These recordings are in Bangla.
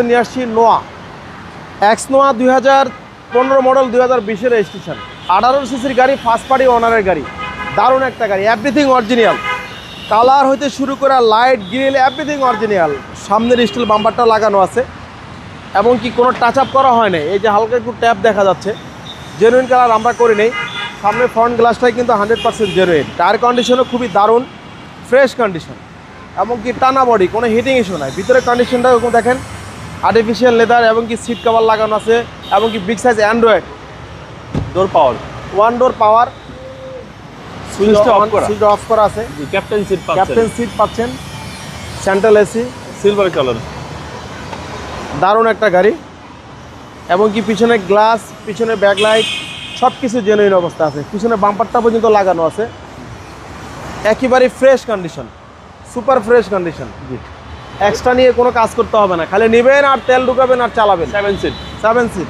মধ্যে নিয়ে আসছি নোয়া। এক্স নোয়া দুই হাজার পনেরো মডেল দুই হাজার বিশের রেজিস্ট্রেশন আঠারো সিসির গাড়ি ফার্স্ট পার্টি ওনারের গাড়ি। দারুণ একটা গাড়ি এভরিথিং অরিজিনাল কালার হইতে শুরু করে লাইট গ্রিল এভরিথিং অরিজিনাল সামনের স্টিল বাম্পারটা লাগানো আছে। এবং কি কোনো টাচ আপ করা হয় না এই যে হালকা একটু ট্যাপ দেখা যাচ্ছে। জেনুইন কালার আমরা করি নেই। সামনে ফ্রন্ট গ্লাসটাই কিন্তু হান্ড্রেড পার্সেন্ট জেনুইন টায়ার কন্ডিশনও খুবই দারুণ। ফ্রেশ কন্ডিশন এবং কি টানা বডি কোনো হিটিং ইস্যু নাই। ভিতরে কন্ডিশনটা ওরকম দেখেন। আর্টিফিশিয়াল লেদার এবং কি সিট কভার লাগানো আছে এবং কি big size android door power one door power সুইচটা অফ করা। সুইচ অফ করা আছে। ক্যাপ্টেন সিট ক্যাপ্টেন সিট পাচ্ছেন। সেন্ট্রাল এসি সিলভার কালার দারুণ একটা গাড়ি। এবং কি পিছনে গ্লাস পিছনে ব্যাকলাইট সব কিছু জেনুইন অবস্থা আছে। পিছনে বাম্পারটা পর্যন্ত লাগানো আছে। একেবারে fresh condition super fresh condition জি। এক্সট্রা নিয়ে কোনো কাজ করতে হবে না। খালি নেবেন আর তেল ঢুকাবেন আর চালাবেন। সেভেন সিট সেভেন সিট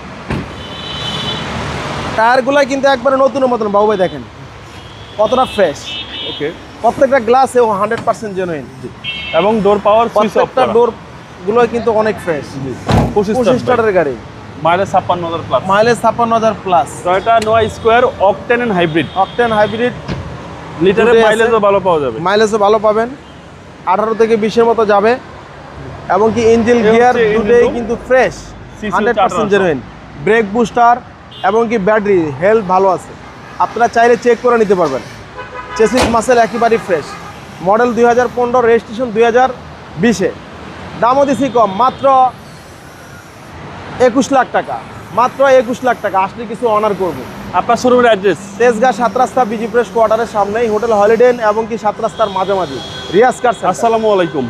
টায়ারগুলো কিন্তু একবারে নতুনের মতন। বাবু ভাই দেখেন কতটা ফ্রেশ ওকে প্রত্যেকটা গ্লাসে ও হান্ড্রেড পার্সেন্ট জেনুইন এবং ডোর পাওয়ার প্রত্যেকটা করা। ডোরগুলো কিন্তু অনেক ফ্রেশ পঁচিশ স্টারের গাড়ি। মাইলেজ ছাপ্পান্ন হাজার প্লাস মাইলেজ ছাপ্পান্ন হাজার plus Toyota Noah square octane hybrid octane hybrid মাইলেজও ভালো পাওয়া যাবে। মাইলেজও ভালো পাবেন। আঠারো থেকে বিশের মতো যাবে। এবং কি ইঞ্জিন গিয়ার দুটোই কিন্তু fresh hundred percent genuine brake booster এবং কি ব্যাটারি হেলথ ভালো আছে। আপনারা চাইলে চেক করে নিতে পারবেন। চেসিস মাসেল একেবারেই ফ্রেশ মডেল দুই হাজার পনেরো রেজিস্ট্রেশন দুই হাজার বিশে। দামও দিছি কম মাত্র একুশ লাখ টাকা। মাত্র একুশ লাখ টাকা আসলে কিছু অনার করব। আপনার শোরুমের অ্যাড্রেস তেজগাঁ সাত রাস্তা বিজি প্রেস কোয়ার্টারের সামনেই হোটেল হলিডে এবং কি সাত রাস্তার মাঝামাঝি। রিয়াজ কার আসসালামু আলাইকুম।